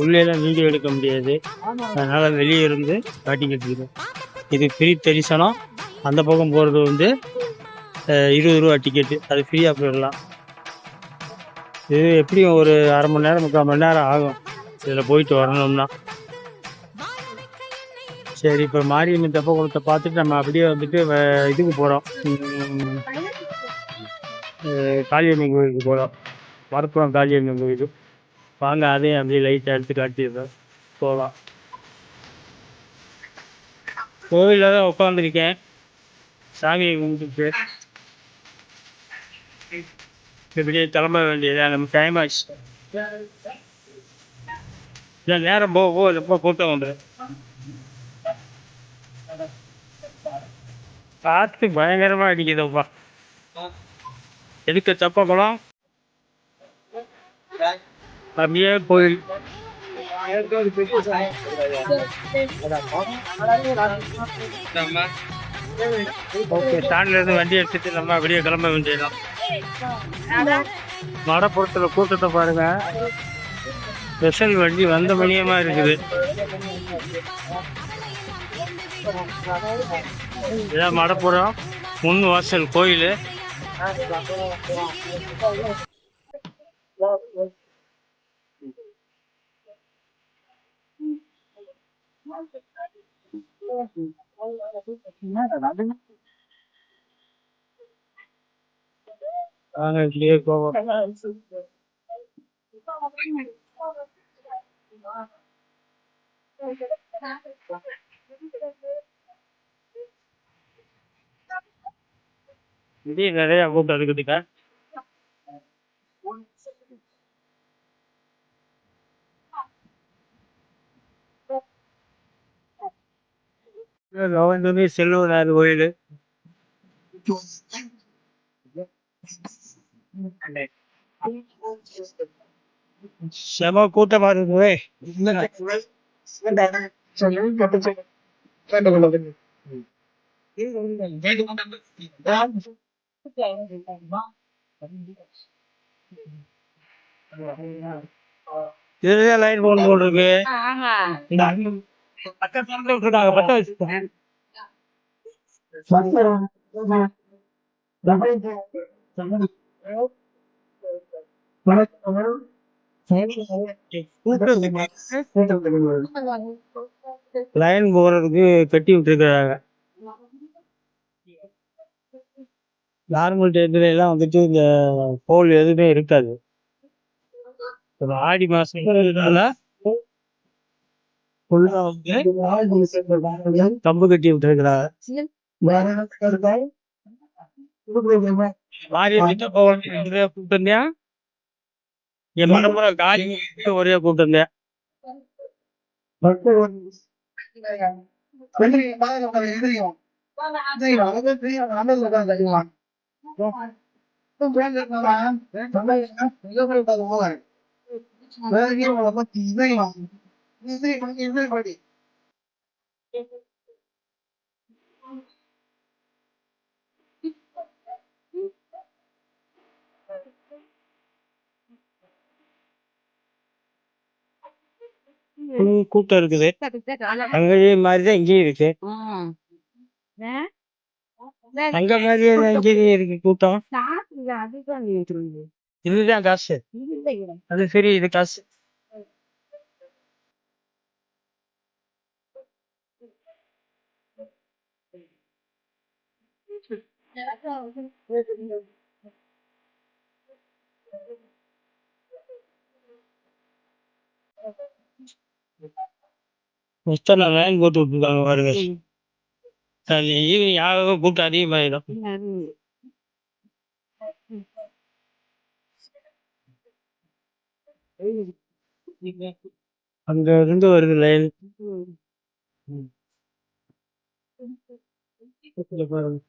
உள்ளேலாம் video எடுக்க முடியாது. அதனால் வெளியே இருந்து காட்டிக்கிட்டு இருக்கோம் இது ஃப்ரீ தரிசனம். அந்த பக்கம் போகிறது வந்து இருபது ரூபா டிக்கெட்டு அது ஃப்ரீயாக போயிடலாம். இது எப்படியும் ஒரு அரை மணி நேரம் முக்கால் மணி நேரம் ஆகும். இதில் போயிட்டு வரணும்னா. சரி இப்போ மாரியம்மன் தெப்ப குளத்தை பார்த்துட்டு நம்ம அப்படியே வந்துட்டு இதுக்கு போகிறோம் காளியம்மன் கோயிலுக்கு போகிறோம் மரப்புறம் காளியம்மன் கோயிலுக்கு வாங்க அதையும் அப்படியே லைட்டாக எடுத்து காட்டிடுறேன் போகலாம் கோவிலில் தான் உட்காந்துருக்கேன் சாமியை கும்பிட்டுட்டு. இப்படியே கிளம்ப வேண்டியதா நம்ம டைம் ஆச்சு இல்லை நேரம் போக போக ரொம்ப கூட்டம் வந்துடும் காற்று பயங்கரமாக அடிக்குதுப்பா. எதுக்கு தப்ப குளம் அப்படியே கோயில் ஓகே ஸ்டாண்ட்ல இருந்து வண்டி எடுத்துட்டு நம்ம அப்படியே கிளம்ப வேண்டியதுதான் மடப்புறத்தில் கூட்டத்தை பாருங்க ஸ்பெஷல் வண்டி வந்த மணியமா இருக்குது இதான் மடப்புறம் முன் வாசல் கோயில் வாங்க இப்படியே போவோம் இது நிறைய கூட்டம் இருக்குதுக்கா கவர்ந்தமே செல்வனார் கோயில். செம கூட்டமா இருக்குவே இதுதான் லைன் போன் அங்க- பக்கத்துல விட்டுருக்காங்க பத்த வச்சுருக்கேன் லைன் போறதுக்கு கட்டி விட்டுருக்காங்க நார்மல் டேட்ல எல்லாம் வந்துட்டு இந்த போல் எதுவுமே இருக்காது. ஆடி மாசம் ஃபுல்லா வந்து கம்பு கட்டி விட்டுருக்கிறாங்க. மாரியம்மன் போகணும். ஒரே கூப்பிட்டு என் மனமுறை காலி. ஒரே கூப்பிட்டு கூட்டம் இருக்குது. அங்கேயும் மாதிரிதான் இங்கேயும் இருக்கு. அங்க மாதிரியே தான் இங்கேயும் இருக்கு கூட்டம். இதுதான் காசு. அது சரி இது காசு. எத்தனை லைன் போட்டு விட்டுருக்காங்க பாருங்க. ஈவினிங் ஆக கூட்டம் அதிகமாயிடும் அங்க இருந்து வருது லைன் பாருங்க.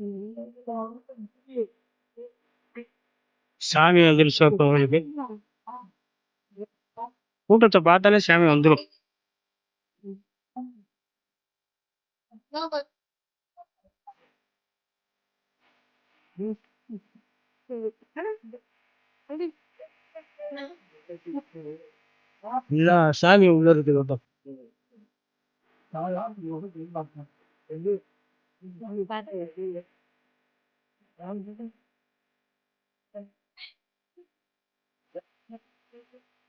Mm-hmm. சாமி வந்துருச்சு உங்களுக்கு கூட்டத்தை பார்த்தாலே சாமி வந்துடும் இல்ல சாமி உள்ள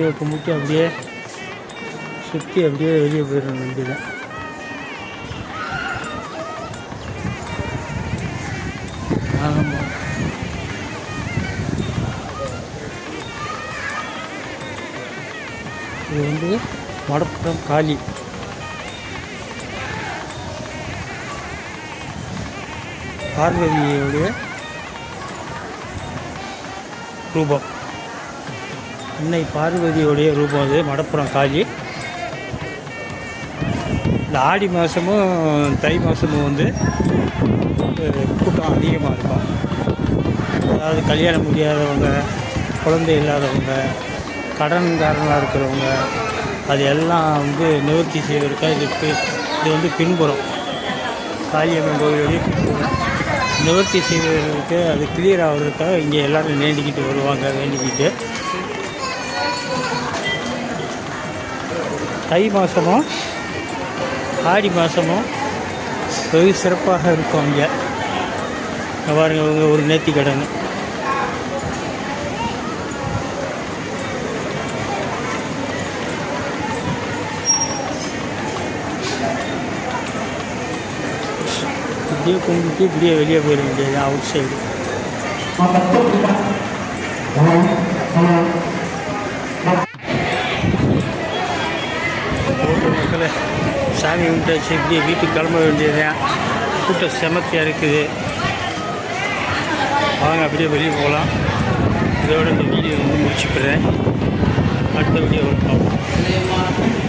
சாமியை கும்பிட்டு அப்படியே சுற்றி அப்படியே வெளியே போயிட தான் ஆமாம் இது வந்து மடப்புறம் காளி. பார்வதியுடைய ரூபம். அன்னை பார்வதியுடைய ரூபம் அது மடப்புறம் காளி. இந்த ஆடி மாதமும் தை மாதமும் வந்து கூட்டம் அதிகமாக இருக்கும். அதாவது கல்யாணம் முடியாதவங்க குழந்தை இல்லாதவங்க கடன்காரனாக இருக்கிறவங்க அது எல்லாம் வந்து நிவர்த்தி செய்வதற்காக இது இது வந்து பின்புறம். காளியம்மன் கோவிலுடைய பின்புறம். நிவர்த்தி செய்வதற்கு அது கிளியர் ஆகிறதுக்காக இங்கே எல்லோரும் வேண்டிக்கிட்டு வருவாங்க வேண்டிக்கிட்டு. தை மாதமும் ஆடி மாதமும் வெகு சிறப்பாக இருக்கும் இங்கே. பாருங்கள் இவங்க ஒரு நேர்த்தி கடன். இப்படியே கும்பிட்டு இப்படியே வெளியே போயிட வேண்டியது அவுட் சைடு சாமி உண்டாச்சு இப்படி வீட்டுக்கு கிளம்ப வேண்டியதுதான். கூட்டம் செமத்தியாக இருக்குது. வாங்க அப்படியே வெளியே போகலாம். இதோட இந்த வீடியோ வந்து முடிச்சுக்கிறேன். அடுத்த வீடியோ பார்ப்போம்.